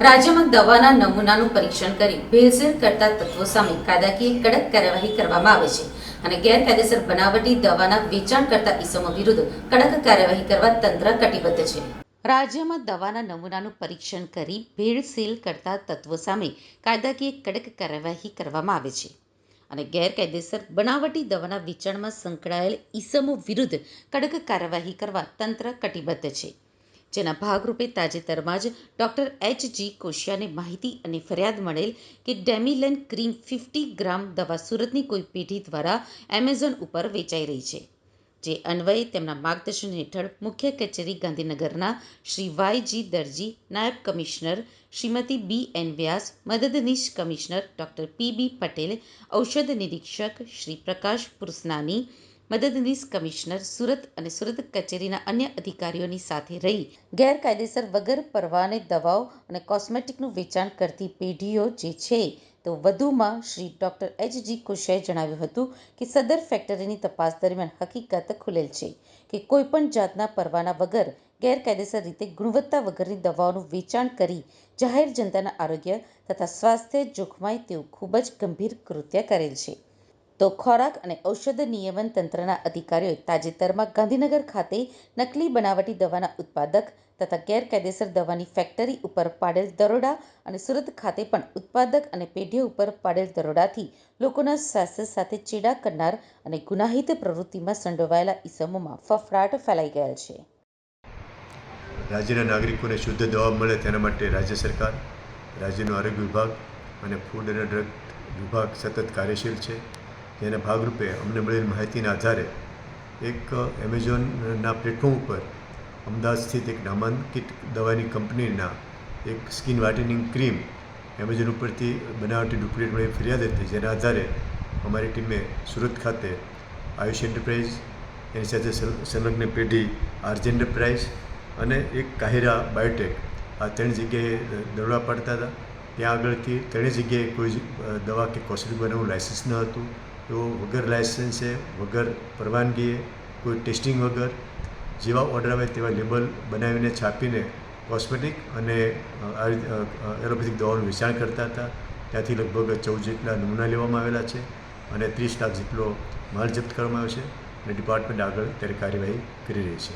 રાજ્યમાં દવાના નમૂનાનું પરીક્ષણ કરી ભેળસેળ કરતા તત્વો સામે કાયદાકીય કડક કાર્યવાહી કરવામાં આવે છે અને ગેરકાયદેસર બનાવટી દવાના વેચાણ કરતા ઇસમો વિરુદ્ધ કડક કાર્યવાહી કરવા તંત્ર કટિબદ્ધ છે. રાજ્યમાં દવાના નમૂનાનું પરીક્ષણ કરી ભેળસેળ કરતા તત્વો સામે કાયદાકીય કડક કાર્યવાહી કરવામાં આવે છે અને ગેરકાયદેસર બનાવટી દવાના વેચાણમાં સંકળાયેલ ઇસમો વિરુદ્ધ કડક કાર્યવાહી કરવા તંત્ર કટિબદ્ધ છે. જેના ભાગરૂપે તાજેતરમાં જ ડોક્ટર એચ જી કોશિયાને માહિતી અને ફરિયાદ મળેલ કે ડેમિલન ક્રીમ ફિફ્ટી ગ્રામ દવા સુરતની કોઈ પેઢી દ્વારા એમેઝોન ઉપર વેચાઈ રહી છે. જે અન્વયે તેમના માર્ગદર્શન હેઠળ મુખ્ય કચેરી ગાંધીનગરના શ્રી વાયજી દરજી, નાયબ commissioner Shrimati B N Vyas, મદદનીશ commissioner doctor P B Patel, ઔષધ નિરીક્ષક શ્રી પ્રકાશ પુરસનાની મદદનીશ કમિશનર સુરત અને સુરત કચેરીના અન્ય અધિકારીઓની સાથે રહી. ગેરકાયદેસર વગર પરવાને દવાઓ અને કોસ્મેટિકનું વેચાણ કરતી પેઢીઓ જે છે, તો વધુમાં શ્રી ડોક્ટર એચ જી કોશિયાએ જણાવ્યું હતું કે સદર ફેક્ટરીની તપાસ દરમિયાન હકીકત ખુલેલ છે કે કોઈપણ જાતના પરવાના વગર ગેરકાયદેસર રીતે ગુણવત્તા વગરની દવાઓનું વેચાણ કરી જાહેર જનતાના આરોગ્ય તથા સ્વાસ્થ્ય જોખમાય તેવું ખૂબ જ ગંભીર કૃત્ય કરેલ છે. તો ખોરાક અને ઔષધ નિયમન તંત્રના અધિકારીઓએ તાજેતરમાં ગાંધીનગર ખાતે નકલી બનાવટી દવાના ઉત્પાદક તથા ગેરકાયદેસર દવાની ફેક્ટરી ઉપર પાડેલ દરોડા અને સુરત ખાતે પણ ઉત્પાદક અને પેઢીઓ ઉપર પાડેલ દરોડાથી લોકોના સ્વાસ્થ્ય સાથે ચેડા કરનાર અને ગુનાહિત પ્રવૃત્તિમાં સંડોવાયેલા ઇસમોમાં ફફડાટ ફેલાઈ ગયેલ છે. રાજ્યના નાગરિકોને શુદ્ધ દવા મળે તેના માટે રાજ્ય સરકાર, રાજ્યનો આરોગ્ય વિભાગ અને ફૂડ અને ડ્રગ વિભાગ સતત કાર્યશીલ છે. જેના ભાગરૂપે અમને મળેલી માહિતીના આધારે એક એમેઝોનના પ્લેટફોર્મ ઉપર અમદાવાદ સ્થિત એક નામાંકિત દવાની કંપનીના એક સ્કિન વાઇટનિંગ ક્રીમ એમેઝોન ઉપરથી બનાવટી ડુપ્લિકેટ મળી ફરિયાદ હતી, જેના આધારે અમારી ટીમે સુરત ખાતે આયુષ એન્ટરપ્રાઇઝ, એની સાથે સલ- સંલગ્ન પેઢી આરજે એન્ટરપ્રાઇઝ અને એક કાહિરા બાયોટેક આ ત્રણ જગ્યાએ દરોડા પાડતા હતા. ત્યાં આગળથી ત્રણેય જગ્યાએ કોઈ દવા કે કોસ્મેટિક બનાવવાનું લાયસન્સ ન હતું. તો વગર લાયસન્સે વગર પરવાનગીએ કોઈ ટેસ્ટિંગ વગર, જેવા ઓર્ડર આવે તેવા લેબલ બનાવીને છાપીને કોસ્મેટિક અને એલોપેથિક દવાનું વેચાણ કરતા હતા. ત્યાંથી લગભગ ચૌદ જેટલા નમૂના લેવામાં આવેલા છે અને ત્રીસ લાખ જેટલો માલ જપ્ત કરવામાં આવ્યો છે અને ડિપાર્ટમેન્ટ આગળ ત્યારે કાર્યવાહી કરી રહી છે.